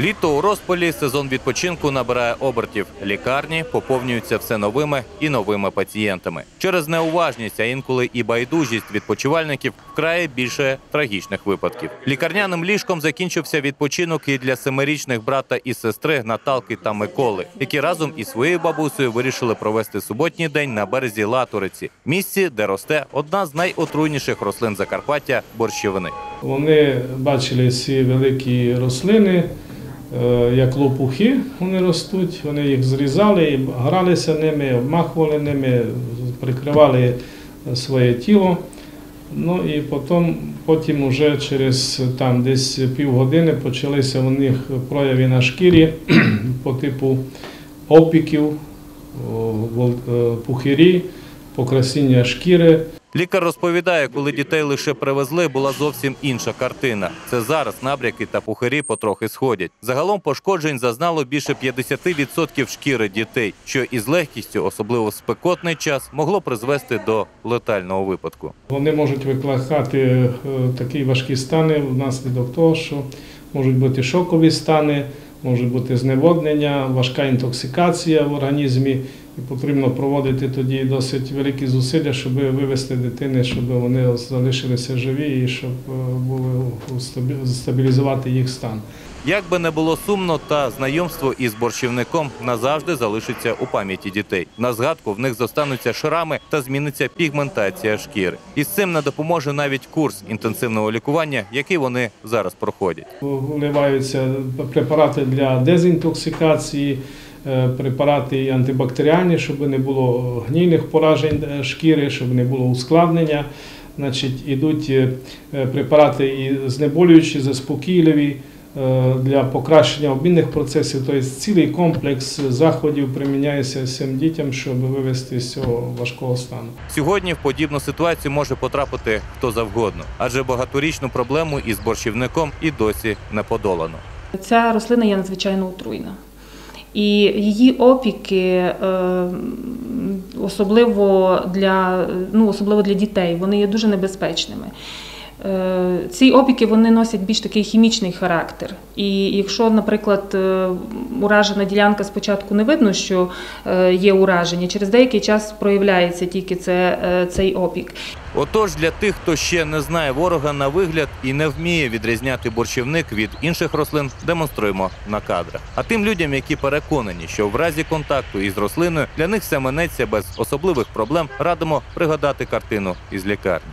Літо у розпалі сезон відпочинку набирає обертів. Лікарні поповнюються все новими і новими пацієнтами. Через неуважність, а інколи і байдужість відпочивальників вкрає більше трагічних випадків. Лікарняним ліжком закінчився відпочинок і для семирічних брата і сестри Наталки та Миколи, які разом із своєю бабусею вирішили провести суботній день на березі Латориці, місці, де росте одна з найотруйніших рослин Закарпаття борщівини. Вони бачили ці великі рослини, як лопухи вони ростуть, вони їх зрізали, гралися ними, обмахували ними, прикривали своє тіло. Ну і потім, потім уже через там, десь півгодини почалися у них прояви на шкірі по типу опіків, е, пухирі, покрасіння шкіри. Лікар розповідає, коли дітей лише привезли, була зовсім інша картина. Це зараз набряки та пухирі потрохи сходять. Загалом пошкоджень зазнало більше 50% шкіри дітей, що із легкістю, особливо в спекотний час, могло призвести до летального випадку. Вони можуть викликати е, такі важкі стани внаслідок того, що можуть бути шокові стани, можуть бути зневоднення, важка інтоксикація в організмі. І потрібно проводити тоді досить великі зусилля, щоб вивести дитини, щоб вони залишилися живі і щоб е, були стабілізувати їх стан. Як би не було сумно, та знайомство із борщівником назавжди залишиться у пам'яті дітей. На згадку в них зостануться шрами та зміниться пігментація шкіри. І з цим не допоможе навіть курс інтенсивного лікування, який вони зараз проходять. Вливаються препарати для дезінтоксикації, е, препарати антибактеріальні, щоб не було гнійних поражень е, шкіри, щоб не було ускладнення. Значить, ідуть е, препарати і знеболюючі, заспокійливі для покращення обмінних процесів. Тобто цілий комплекс заходів приміняється цим дітям, щоб вивести з цього важкого стану. Сьогодні в подібну ситуацію може потрапити хто завгодно, адже багаторічну проблему із борщівником і досі не подолано. Ця рослина є надзвичайно отруйна. І її опіки, е, особливо для, ну, особливо для дітей, вони є дуже небезпечними. Е, Ці опіки вони носять більш такий хімічний характер. І якщо, наприклад, е, уражена ділянка спочатку не видно, що е, є ураження, через деякий час проявляється тільки це, цей опік. Отож, для тих, хто ще не знає ворога на вигляд і не вміє відрізняти борщівник від інших рослин, демонструємо на кадрах. А тим людям, які переконані, що в разі контакту із рослиною для них все минеться без особливих проблем, радимо пригадати картину із лікарні.